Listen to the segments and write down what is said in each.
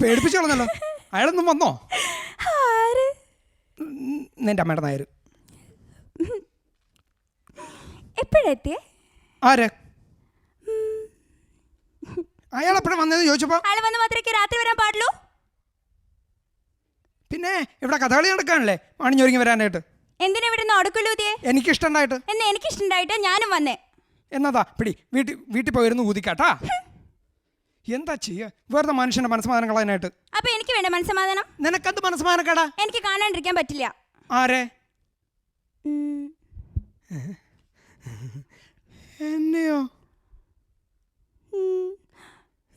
പേടിപ്പിച്ചു കളഞ്ഞല്ലോ. അയാളൊന്നും വന്നോ? ആര്? ഉം, നിന്റെ അമ്മയുടെ നായർ എപ്പോഴെത്തിയേ? ആര്? അയാൾ എപ്പോഴും വന്നതെന്ന് ചോദിച്ചപ്പോ? ആൾ വന്ന് മാത്രമേ രാത്രി വരാൻ പാടുള്ളൂ? പിന്നെ ഇവിടെ കഥകളി നടക്കാനല്ലേ മണിഞ്ഞൊരുങ്ങി വരാനായിട്ട്? എന്തിനാ ഇവിടെ നിന്ന് ഒടുക്കുള്ളൂതിയെ എനിക്കിഷ്ടണ്ടായിട്ട് എന്ന് എനിക്കിഷ്ടണ്ടായിട്ട് ഞാനും വന്നേ. എന്നതാ പിടി വീട്ടിൽ വീട്ടിൽ പോയിരുന്നു ഊതിക്കാട്ടാ. എന്താ ചെയ്യ? വെറുതെ മനുഷ്യന്റെ മനസ്സമാധാനം കളയാനായിട്ട്. അപ്പൊ എനിക്ക് വേണ്ട മനസ്സമാധാനം? നിനക്കത് മനസ്സമാധാനക്കേടാ. എനിക്ക് കാണാണ്ടിരിക്കാൻ പറ്റില്ല. ആരെ. എന്നെയോ.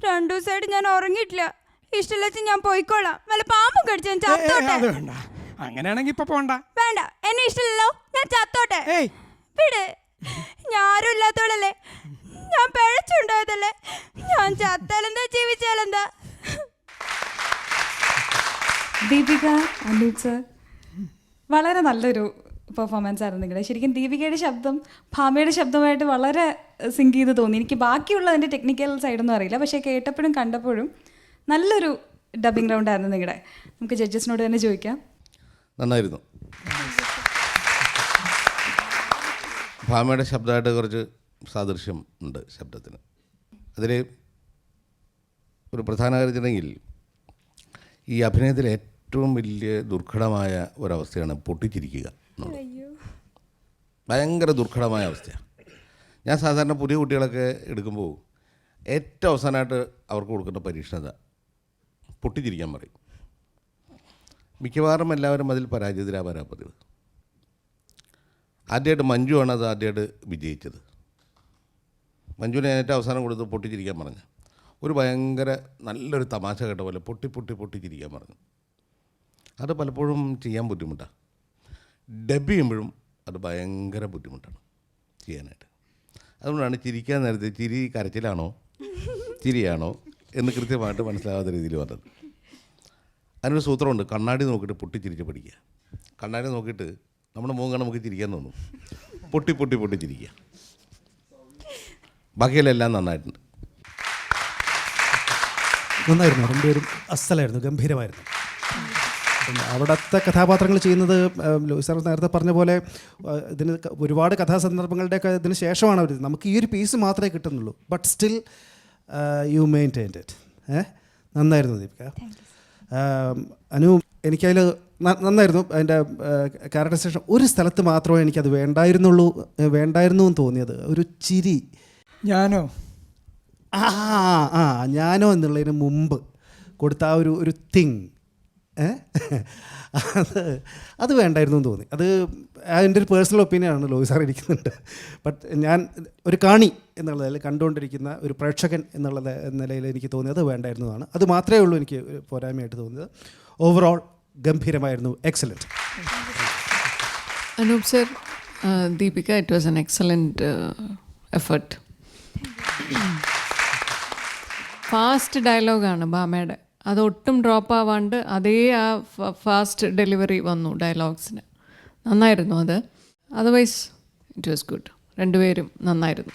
രണ്ടു ദിവസമായിട്ട് ഞാൻ ഉറങ്ങിയിട്ടില്ല. ഇഷ്ടമില്ല ഞാൻ പോയിക്കോളാം. വല്ല പാമ്പും കടിച്ചു? ഞാൻ അത് വേണ്ട. അങ്ങനെയാണെങ്കിൽ ഇപ്പൊ പോണ്ട. വേണ്ട. എന്നെ ഇഷ്ടമില്ലല്ലോ. ഞാൻ ചത്തോട്ടെ. ഏയ്. വിട്. ഇല്ലാത്തോളല്ലേ ഞാൻ പിഴച്ചുണ്ടായതല്ലേ. ഞാൻ ചത്താലെന്താ ജീവിച്ചാലെന്താ? ദീപിക അനൂപ് സർ വളരെ നല്ലൊരു പെർഫോമൻസ് ആയിരുന്നു നിങ്ങളുടെ. ശരിക്കും ദീപികയുടെ ശബ്ദം ഭാമയുടെ ശബ്ദമായിട്ട് വളരെ സിങ്ക് ചെയ്ത് തോന്നി. എനിക്ക് ബാക്കിയുള്ള അതിന്റെ ടെക്നിക്കൽ സൈഡൊന്നും അറിയില്ല. പക്ഷേ കേട്ടപ്പോഴും കണ്ടപ്പോഴും നല്ലൊരു ഡബിങ് റൗണ്ട് ആയിരുന്നു നിങ്ങളുടെ. നമുക്ക് ജഡ്ജസിനോട് തന്നെ ചോദിക്കാം. നന്നായിരുന്നു. ഭാമയുടെ ശബ്ദമായിട്ട് കുറച്ച് സാദൃശ്യം ഉണ്ട് ശബ്ദത്തിന്. അതിൽ ഒരു പ്രധാന കാര്യത്തിനെങ്കിൽ ഈ അഭിനയത്തിൽ ഏറ്റവും വലിയ ദുർഘടമായ ഒരവസ്ഥയാണ് പൊട്ടിച്ചിരിക്കുക എന്നുള്ളത്. ഭയങ്കര ദുർഘടമായ അവസ്ഥയാണ്. ഞാൻ സാധാരണ പുതിയ കുട്ടികളൊക്കെ എടുക്കുമ്പോൾ ഏറ്റവും അവസാനമായിട്ട് അവർക്ക് കൊടുക്കുന്ന പരീക്ഷണത പൊട്ടിച്ചിരിക്കാൻ പറയും. മിക്കവാറും എല്ലാവരും അതിൽ പരാജിതരാവാനാണ് പതിവ്. ആദ്യമായിട്ട് മഞ്ജു ആണ് അത് ആദ്യമായിട്ട് വിജയിച്ചത്. മഞ്ജുവിനെ ഏറ്റവും അവസാനം കൊടുത്ത് പൊട്ടിച്ചിരിക്കാൻ പറഞ്ഞു. ഒരു ഭയങ്കര നല്ലൊരു തമാശ കേട്ട പോലെ പൊട്ടി പൊട്ടി പൊട്ടിച്ചിരിക്കാൻ പറഞ്ഞു. അത് പലപ്പോഴും ചെയ്യാൻ ബുദ്ധിമുട്ടാണ് ഡബ് ചെയ്യുമ്പോഴും അത് ഭയങ്കര ബുദ്ധിമുട്ടാണ് ചെയ്യാനായിട്ട്. അതുകൊണ്ടാണ് ചിരിക്കാൻ നേരത്തെ ചിരി കരച്ചിലാണോ ചിരിയാണോ എന്ന് കൃത്യമായിട്ട് മനസ്സിലാവാത്ത രീതിയിൽ പറഞ്ഞത് അതിനൊരു സൂത്രമുണ്ട് കണ്ണാടി നോക്കിയിട്ട് പൊട്ടിച്ചിരിച്ച് പഠിക്കുക. കണ്ണാടി നോക്കിയിട്ട് നമ്മുടെ മുഖം നമുക്ക് ചിരിക്കാൻ തോന്നും. പൊട്ടി പൊട്ടി പൊട്ടി ചിരിക്കുക. ബാക്കിയെല്ലാം നന്നായിട്ടുണ്ട്. നന്നായിരുന്നു. രണ്ടുപേരും അസ്സലായിരുന്നു ഗംഭീരമായിരുന്നു. അപ്പം അവിടുത്തെ കഥാപാത്രങ്ങൾ ചെയ്യുന്നത് ലോയിസ് സാർ നേരത്തെ പറഞ്ഞ പോലെ ഇതിന് ഒരുപാട് കഥാസന്ദർഭങ്ങളുടെയൊക്കെ ഇതിന് ശേഷമാണ് അവർ നമുക്ക് ഈ ഒരു പീസ് മാത്രമേ കിട്ടുന്നുള്ളൂ. But still you maintain it ഏ? നന്നായിരുന്നു ദീപിക. അനു എനിക്കതിൽ നന്നായിരുന്നു. അതിന്റെ ക്യാരക്ടറൈസേഷൻ ഒരു സ്ഥലത്ത് മാത്രമേ എനിക്കത് വേണ്ടായിരുന്നുള്ളൂ വേണ്ടായിരുന്നു എന്ന് തോന്നിയത്. ഒരു ചിരി ഞാനോ? ആ ആ ഞാനോ എന്നുള്ളതിന് മുമ്പ് കൊടുത്ത ആ ഒരു ഒരു തിങ് അത് അത് വേണ്ടായിരുന്നു എന്ന് തോന്നി. അത് എന്റെ ഒരു പേഴ്സണൽ ഒപ്പീനിയനാണ് ലോയി സാർ ഇരിക്കുന്നുണ്ട്. ബട്ട് ഞാൻ ഒരു കാണി എന്നുള്ളതിൽ കണ്ടുകൊണ്ടിരിക്കുന്ന ഒരു പ്രേക്ഷകൻ എന്നുള്ള നിലയിൽ എനിക്ക് തോന്നിയത് വേണ്ടായിരുന്നതാണ്. അത് മാത്രമേ ഉള്ളൂ എനിക്ക് പോരായ്മയായിട്ട് തോന്നിയത്. Overall ഗംഭീരമായിരുന്നു. Excellent Anoop sir Deepika it was an excellent excellent effort. Fast ഡയലോഗാണ് ബാമയുടെ അതൊട്ടും ഡ്രോപ്പ് ആവാണ്ട് അതേ ആ ഫാസ്റ്റ് ഡെലിവറി വന്നു ഡയലോഗ്സിന് നന്നായിരുന്നു അത്. അതർവൈസ് ഇറ്റ് വാസ് ഗുഡ് രണ്ടുപേരും നന്നായിരുന്നു.